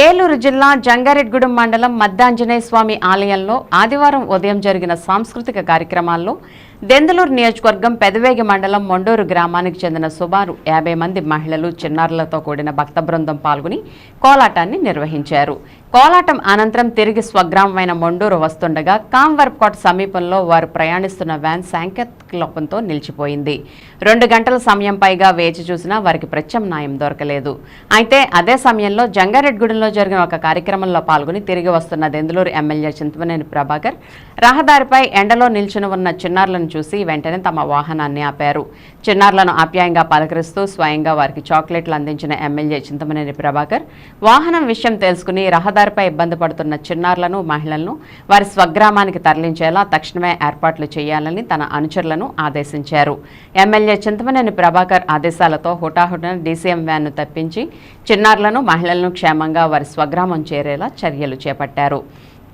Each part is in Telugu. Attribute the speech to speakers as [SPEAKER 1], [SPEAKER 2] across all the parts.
[SPEAKER 1] ఏలూరు జిల్లా జంగారెడ్గూడెం మండలం మద్దాంజనేయ స్వామి ఆలయంలో ఆదివారం ఉదయం జరిగిన సాంస్కృతిక కార్యక్రమాల్లో దెందలూరు నియోజకవర్గం పెదవేగి మండలం మొండూరు గ్రామానికి చెందిన సుమారు యాభై మంది మహిళలు చిన్నారులతో కూడిన భక్త బృందం పాల్గొని కోలాటాన్ని నిర్వహించారు. కోలాటం అనంతరం తిరిగి స్వగ్రామమైన మొండూరు వస్తుండగా కాంవర్కోట్ సమీపంలో వారు ప్రయాణిస్తున్న వ్యాన్ సాంకేతిక లోపంతో నిలిచిపోయింది. రెండు గంటల సమయం పైగా వేచి చూసినా వారికి ప్రత్యామ్నాయం దొరకలేదు. అయితే అదే సమయంలో జంగారెడ్గూడెంలో జరిగిన ఒక కార్యక్రమంలో పాల్గొని తిరిగి వస్తున్న దెందులూరు ఎమ్మెల్యే చింతమనేని ప్రభాకర్ రహదారిపై ఎండలో నిల్చుని ఉన్న చిన్నారులను చూసి వెంటనే తమ వాహనాన్ని ఆపారు. చిన్నారులను ఆప్యాయంగా పలకరిస్తూ స్వయంగా వారికి చాక్లెట్లు అందించిన ఎమ్మెల్యే చింతమనేని ప్రభాకర్ వాహనం విషయం తెలుసుకుని రహదారిపై ఇబ్బంది పడుతున్న చిన్నారులను మహిళలను వారి స్వగ్రామానికి తరలించేలా తక్షణమే ఏర్పాట్లు చేయాలని తన అనుచరులను ఆదేశించారు. ఎమ్మెల్యే చింతమనేని ప్రభాకర్ ఆదేశాలతో హుటాహుటన డీసీఎం వ్యాన్ను తప్పించి చిన్నారులను మహిళలను క్షేమంగా వారి స్వగ్రామం చేరేలా చర్యలు చేపట్టారు.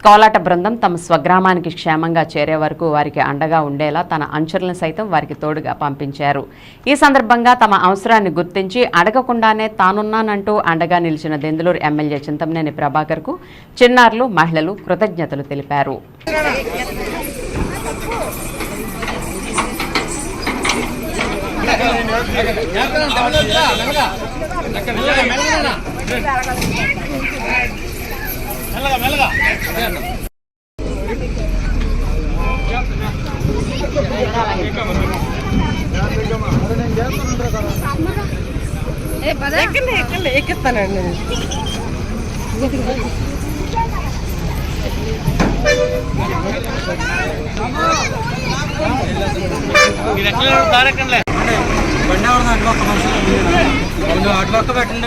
[SPEAKER 1] కోలాట బృందం తమ స్వగ్రామానికి క్షేమంగా చేరే వరకు వారికి అండగా ఉండేలా తన అంచులను సైతం వారికి తోడుగా పంపించారు. ఈ సందర్భంగా తమ అవసరాన్ని గుర్తించి అడగకుండానే తానున్నానంటూ అండగా నిలిచిన దెందులూరు ఎమ్మెల్యే చింతమనేని ప్రభాకర్కు చిన్నారులు మహిళలు కృతజ్ఞతలు తెలిపారు.
[SPEAKER 2] താരക്കണ്ടേ വണ്ടി അവിടെ നിന്ന്
[SPEAKER 3] അടിവാക്കം അടിവാക്കം വെട്ടുണ്ട്